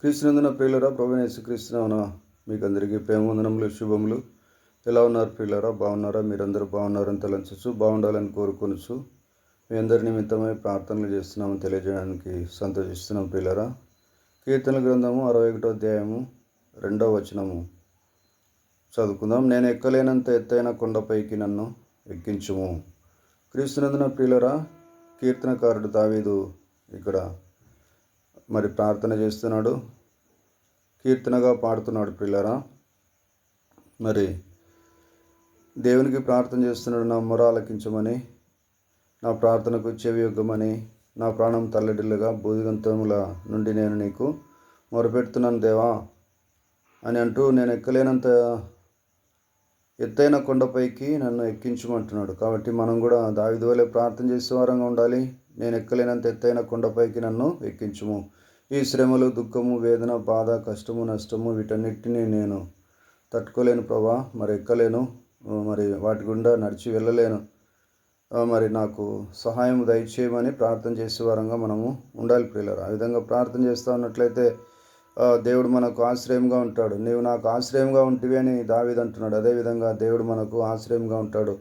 క్రీస్తునందున ప్రియులరా ప్రభునేసు క్రీస్తునవన మీకు అందరికీ ప్రేమ వందనములు శుభములు. ఎలా ఉన్నారు ప్రియులరా? బాగున్నారా? మీరందరూ బాగున్నారని తలంచచ్చు బాగుండాలని కోరుకొనచ్చు మీ అందరి నిమిత్తమై ప్రార్థనలు చేస్తున్నామని తెలియజేయడానికి సంతోషిస్తున్నాం ప్రియులరా. కీర్తన గ్రంథము అరవై ఒకటో అధ్యాయము రెండవ వచనము. చదువుకుందాం. నేను ఎక్కలేనంత ఎత్తైన కొండపైకి నన్ను ఎక్కించుము. క్రీస్తునందున ప్రియులరా కీర్తనకారుడు దావీదు ఇక్కడ మరి ప్రార్థన చేస్తున్నాడు. కీర్తనగా పాడుతున్నాడు పిల్లరా మరి దేవునికి ప్రార్థన చేస్తున్నాడు. నా మొర ఆలకించమని నా ప్రార్థనకు చెవి యొగ్గమని నా ప్రాణం తల్లడిల్లుగా బూదిగంతముల నుండి నేను నీకు మొరపెడుతున్నాను దేవా అని అంటూ నేను ఎక్కలేనంత ఎత్తైన కొండపైకి నన్ను ఎక్కించమంటున్నాడు. కాబట్టి మనం కూడా దావిది వలె ప్రార్థన చేసే వారంగా ఉండాలి. నేను ఎక్కలేనంత ఎత్తైన కొండపైకి నన్ను ఎక్కించుము. ఈ శ్రమలు దుఃఖము వేదన బాధ కష్టము నష్టము వీటన్నిటిని నేను తట్టుకోలేను ప్రభా. మరి ఎక్కలేను. మరి వాటి గుండా నడిచి వెళ్ళలేను. మరి నాకు సహాయం దయచేయమని ప్రార్థన చేసే వారంగా మనము ఉండాలి ప్రియులరు. ఆ విధంగా ప్రార్థన చేస్తూ ఉన్నట్లయితే దేవుడు మనకు ఆశ్రయంగా ఉంటాడు. నీవు నాకు ఆశ్రయంగా ఉంటివి అని దావిది అంటున్నాడు. అదేవిధంగా దేవుడు మనకు ఆశ్రయంగా ఉంటాడు.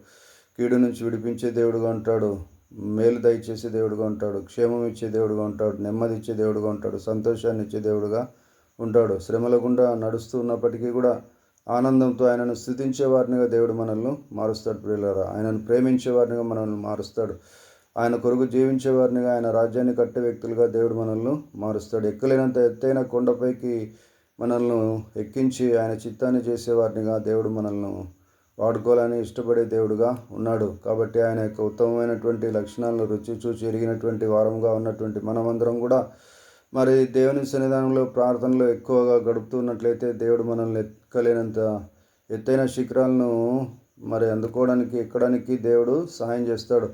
కీడు నుంచి విడిపించే దేవుడుగా ఉంటాడు. మేలు దయచేసే దేవుడుగా ఉంటాడు. క్షేమం ఇచ్చే దేవుడుగా ఉంటాడు. నెమ్మది ఇచ్చే దేవుడుగా ఉంటాడు. సంతోషాన్ని ఇచ్చే దేవుడుగా ఉంటాడు. శ్రమల గుండా నడుస్తూ ఉన్నప్పటికీ కూడా ఆనందంతో ఆయనను స్థుతించే వారినిగా దేవుడు మనల్ని మారుస్తాడు ప్రియులరా. ఆయనను ప్రేమించే వారినిగా మనల్ని మారుస్తాడు. ఆయన కొరకు జీవించే వారినిగా ఆయన రాజ్యాన్ని కట్టే వ్యక్తులుగా దేవుడు మనల్ని మారుస్తాడు. ఎక్కలేనంత ఎత్తైన కొండపైకి మనల్ని ఎక్కించి ఆయన చిత్తాన్ని చేసేవారినిగా దేవుడు మనల్ని వాడుకోవాలని ఇష్టపడే దేవుడుగా ఉన్నాడు. కాబట్టి ఆయన యొక్క ఉత్తమమైనటువంటి లక్షణాలను రుచి చూచి ఎరిగినటువంటి వారంగా ఉన్నటువంటి మనమందరం కూడా మరి దేవుని సన్నిధానంలో ప్రార్థనలో ఎక్కువగా గడుపుతున్నట్లయితే దేవుడు మనల్ని ఎక్కలేనంత ఎత్తైన శిఖరాలను మరి అందుకోవడానికి ఎక్కడానికి దేవుడు సహాయం చేస్తాడు.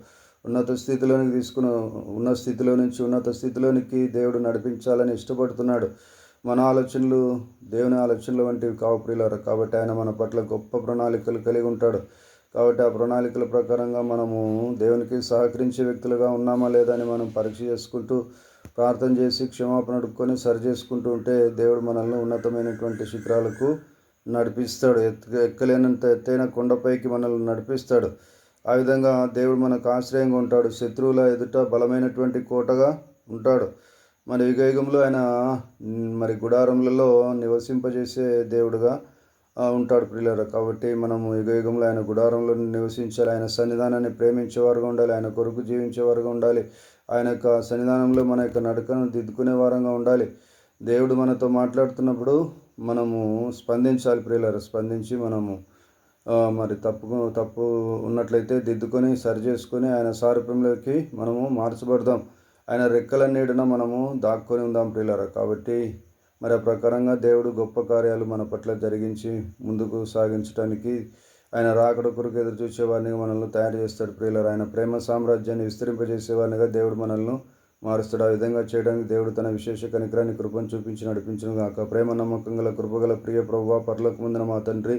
ఉన్నత స్థితిలోనికి తీసుకుని ఉన్న స్థితిలో నుంచి ఉన్నత స్థితిలోనికి దేవుడు నడిపించాలని ఇష్టపడుతున్నాడు. మన ఆలోచనలు దేవుని ఆలోచనలు వంటివి కావు ప్రియులారు. కాబట్టి ఆయన మన పట్ల గొప్ప ప్రణాళికలు కలిగి ఉంటాడు. కాబట్టి ఆ ప్రణాళికల ప్రకారంగా మనము దేవునికి సహకరించే వ్యక్తులుగా ఉన్నామా లేదా అని మనం పరీక్ష చేసుకుంటూ ప్రార్థన చేసి క్షమాపణ అడుక్కొని సరి చేసుకుంటూ ఉంటే దేవుడు మనల్ని ఉన్నతమైనటువంటి శిఖరాలకు నడిపిస్తాడు. ఎత్తు ఎక్కలేనంత ఎత్తైన కొండపైకి మనల్ని నడిపిస్తాడు. ఆ విధంగా దేవుడు మనకు ఆశ్రయంగా ఉంటాడు. శత్రువుల ఎదుట బలమైనటువంటి కోటగా ఉంటాడు. మరి యుగయుగంలో ఆయన మరి గుడారములలో నివసింపజేసే దేవుడుగా ఉంటాడు ప్రియులరు. కాబట్టి మనము యుగయుగంలో ఆయన గుడారంలో నివసించాలి. ఆయన సన్నిధానాన్ని ప్రేమించేవారుగా ఉండాలి. ఆయన కొరకు జీవించేవారుగా ఉండాలి. ఆయన యొక్క సన్నిధానంలో మన యొక్క నడకను దిద్దుకునే వారంగా ఉండాలి. దేవుడు మనతో మాట్లాడుతున్నప్పుడు మనము స్పందించాలి ప్రియులరు. స్పందించి మనము మరి తప్పు తప్పు ఉన్నట్లయితే దిద్దుకొని సరి చేసుకొని ఆయన సారూప్యంలోకి మనము మార్చబడదాం. ఆయన రెక్కల నీడన మనము దాక్కొని ఉందాం ప్రియులరా. కాబట్టి మరి ఆ ప్రకారంగా దేవుడు గొప్ప కార్యాలు మన పట్ల జరిగించి ముందుకు సాగించడానికి ఆయన రాకడ కొరకు ఎదురు చూసేవారిని మనల్ని తయారు చేస్తాడు ప్రియులరు. ఆయన ప్రేమ సామ్రాజ్యాన్ని విస్తరింపజేసేవారినిగా దేవుడు మనల్ని మారుస్తాడు. ఆ విధంగా చేయడానికి దేవుడు తన విశేష కనికరాన్ని కృపను చూపించి నడిపించిన గాక ప్రేమ నమ్మకం గల కృపగల ప్రియ ప్రభావ పర్లకు ముందున మా తండ్రి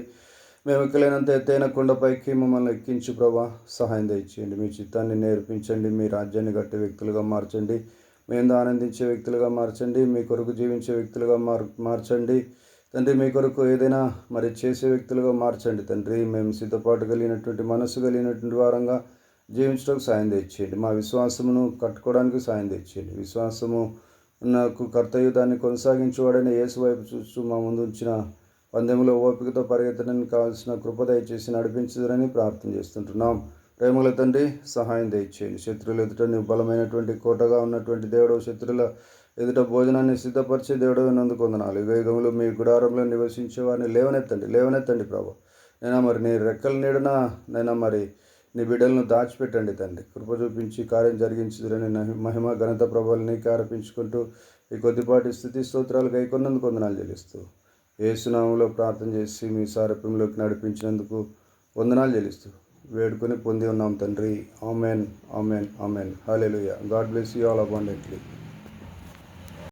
మేము ఎక్కలేనంత ఎత్తైన కొండపైకి మమ్మల్ని ఎక్కించి ప్రభా. సహాయం దయచేయండి. మీ చిత్తాన్ని నేర్పించండి. మీ రాజ్యాన్ని కట్టే వ్యక్తులుగా మార్చండి. మేము ఆనందించే వ్యక్తులుగా మార్చండి. మీ కొరకు జీవించే వ్యక్తులుగా మార్ మార్చండి. తండ్రి మీ కొరకు ఏదైనా మరి చేసే వ్యక్తులుగా మార్చండి. తండ్రి మేము సిద్ధపాటు కలిగినటువంటి మనసు కలిగినటువంటి వారంగా జీవించడానికి సాయం తెచ్చేయండి మా విశ్వాసమును కట్టుకోవడానికి సాయం తెచ్చేయండి విశ్వాసము నాకు కర్తవ్యుధాన్ని కొనసాగించేవాడని యేసు వైపు చూస్తూ మా ముందు ఉంచిన పందెంలో ఓపికతో పరిగెత్తడానికి కావాల్సిన కృప దయచేసి నడిపించదని ప్రార్థన చేస్తుంటున్నాం. ప్రేమల తండ్రి సహాయం దయచేయండి. శత్రువులు ఎదుట నువ్వు బలమైనటువంటి కోటగా ఉన్నటువంటి దేవుడు శత్రుల ఎదుట భోజనాన్ని సిద్ధపరిచే దేవుడు నందుకొందనాలు యుగయుగంలో మీ గుడారంలో నివసించే వారిని లేవనెత్తండి లేవనెత్తండి ప్రభు. నేను మరి నీ రెక్కల నీడన నేను మరి నీ బిడ్డలను దాచిపెట్టండి తండ్రి. కృప చూపించి కార్యం జరిగించుదని మహిమ ఘనత ప్రభుల్ని కారపించుకుంటూ ఆరోపించుకుంటూ ఈ కొద్దిపాటి స్థితి స్తోత్రాలు గైకొన్నందుకు వందనాలు చెల్లిస్తూ ఏసునామంలో ప్రార్థన చేసి మీ సారూప్యంలోకి నడిపించినందుకు వందనాలు చెల్లిస్తూ వేడుకొని పొంది ఉన్నాం తండ్రి. Amen amen amen. Hallelujah God bless you all abundantly.